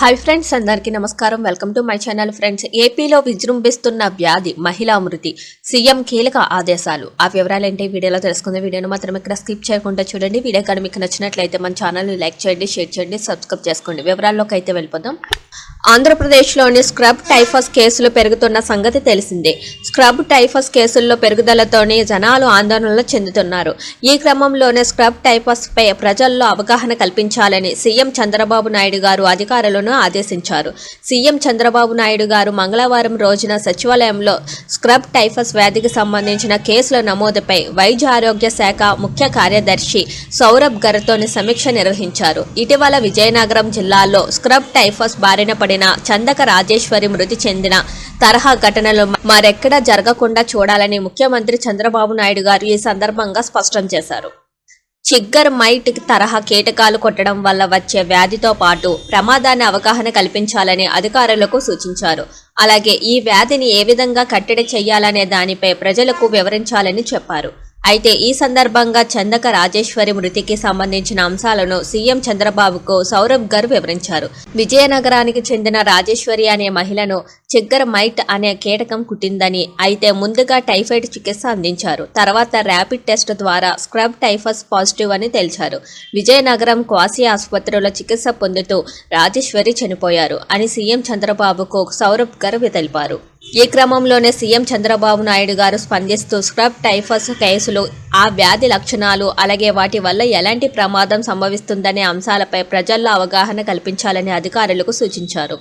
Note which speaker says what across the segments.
Speaker 1: Hi friends అందరికీ నమస్కారం. Welcome to my channel friends ఏపీలో విజృంభిస్తున్న వ్యాధి మహిళా మృతి. సీఎం కీలక ఆదేశాలు. ఆ వివరాలేంటి వీడియోలో తెలుసుకునే వీడియోను మాత్రం ఇక్కడ స్కిప్ చేయకుండా చూడండి. వీడియో కానీ మీకు నచ్చినట్లయితే మన ఛానల్ని లైక్ చేయండి షేర్ చేయండి సబ్స్క్రైబ్ చేసుకోండి. వివరాల్లోకి అయితే వెళ్ళిపోదాం. ఆంధ్రప్రదేశ్లోని స్క్రబ్ టైఫస్ కేసులు పెరుగుతున్న సంగతి తెలిసిందే. స్క్రబ్ టైఫస్ కేసుల్లో పెరుగుదలతోనే జనాలు ఆందోళనలు చెందుతున్నారు. ఈ క్రమంలోనే స్క్రబ్ టైఫస్ పై ప్రజల్లో అవగాహన కల్పించాలని సీఎం చంద్రబాబు నాయుడు గారు అధికారులను ఆదేశించారు. సీఎం చంద్రబాబు నాయుడు గారు మంగళవారం రోజున సచివాలయంలో స్క్రబ్ టైఫస్ వ్యాధికి సంబంధించిన కేసుల నమోదుపై వైద్య ఆరోగ్య శాఖ ముఖ్య కార్యదర్శి సౌరభ్ గర్తోని సమీక్ష నిర్వహించారు. ఇటీవల విజయనగరం జిల్లాలో స్క్రబ్ టైఫస్ బారిన పడిన చందక రాజేశ్వరి మృతి చెందిన తరహా ఘటనలు మరెక్కడా జరగకుండా చూడాలని ముఖ్యమంత్రి చంద్రబాబు నాయుడు గారు ఈ సందర్భంగా స్పష్టం చేశారు. చిగ్గర్ మైట్ తరహా కీటకాలు కొట్టడం వల్ల వచ్చే వ్యాధితో పాటు ప్రమాదాన్ని అవగాహన కల్పించాలని అధికారులకు సూచించారు. అలాగే ఈ వ్యాధిని ఏ విధంగా కట్టడి చేయాలనే దానిపై ప్రజలకు వివరించాలని చెప్పారు. అయితే ఈ సందర్భంగా చందక రాజేశ్వరి మృతికి సంబంధించిన అంశాలను సీఎం చంద్రబాబుకు సౌరభ్ గర్ వివరించారు. విజయనగరానికి చెందిన రాజేశ్వరి అనే మహిళను చిగ్గర మైట్ అనే కీటకం కుట్టిందని అయితే ముందుగా టైఫాయిడ్ చికిత్స అందించారు. తర్వాత ర్యాపిడ్ టెస్ట్ ద్వారా స్క్రబ్ టైఫస్ పాజిటివ్ అని తేల్చారు. విజయనగరం క్వాసి ఆసుపత్రిలో చికిత్స పొందుతూ రాజేశ్వరి చనిపోయారు అని సీఎం చంద్రబాబుకు సౌరభ్ గర్వ్ తెలిపారు. ఈ క్రమంలోనే సీఎం చంద్రబాబు నాయుడు గారు స్పందిస్తూ స్క్రబ్ టైఫస్ కేసులు ఆ వ్యాధి లక్షణాలు అలాగే వాటి వల్ల ఎలాంటి ప్రమాదం సంభవిస్తుందనే అంశాలపై ప్రజల్లో అవగాహన కల్పించాలని అధికారులకు సూచించారు.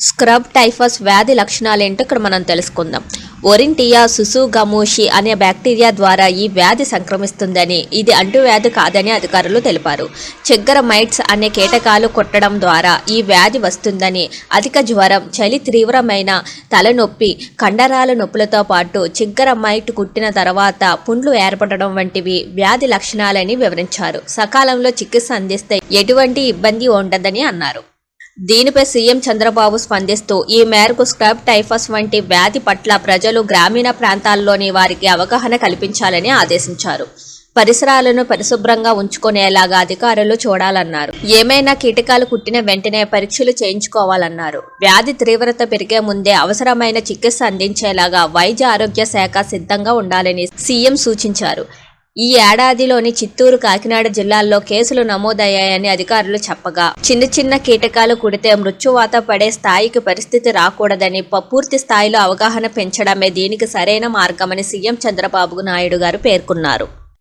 Speaker 1: స్క్రబ్ టైఫస్ వ్యాధి లక్షణాలేంటో ఇక్కడ మనం తెలుసుకుందాం. ఒరింటియా సుసుగమోషి అనే బ్యాక్టీరియా ద్వారా ఈ వ్యాధి సంక్రమిస్తుందని ఇది అంటువ్యాధి కాదని అధికారులు తెలిపారు. చక్కెర మైట్స్ అనే కీటకాలు కొట్టడం ద్వారా ఈ వ్యాధి వస్తుందని అధిక జ్వరం చలి తీవ్రమైన తలనొప్పి కండరాల నొప్పులతో పాటు చిగ్గర మైట్ కుట్టిన తర్వాత పుండ్లు ఏర్పడడం వంటివి వ్యాధి లక్షణాలని వివరించారు. సకాలంలో చికిత్స అందిస్తే ఎటువంటి ఇబ్బంది ఉండదని అన్నారు. దీనిపై సీఎం చంద్రబాబు స్పందిస్తూ ఈ మేరకు స్క్రబ్ టైఫస్ వంటి వ్యాధి పట్ల ప్రజలు గ్రామీణ ప్రాంతాల్లోని వారికి అవగాహన కల్పించాలని ఆదేశించారు. పరిసరాలను పరిశుభ్రంగా ఉంచుకునేలాగా అధికారులు చూడాలన్నారు. ఏమైనా కీటకాలు కుట్టిన వెంటనే పరీక్షలు చేయించుకోవాలన్నారు. వ్యాధి తీవ్రత పెరిగే ముందే అవసరమైన చికిత్స అందించేలాగా వైద్య ఆరోగ్య శాఖ సిద్ధంగా ఉండాలని సీఎం సూచించారు. ఈ ఏడాదిలోని చిత్తూరు కాకినాడ జిల్లాల్లో కేసులు నమోదయ్యాయని అధికారులు చెప్పగా చిన్న చిన్న కీటకాలు కుడితే మృత్యువాత పడే స్థాయికి పరిస్థితి రాకూడదని ప- పూర్తి స్థాయిలో అవగాహన పెంచడమే దీనికి సరైన మార్గమని సీఎం చంద్రబాబు నాయుడు గారు పేర్కొన్నారు.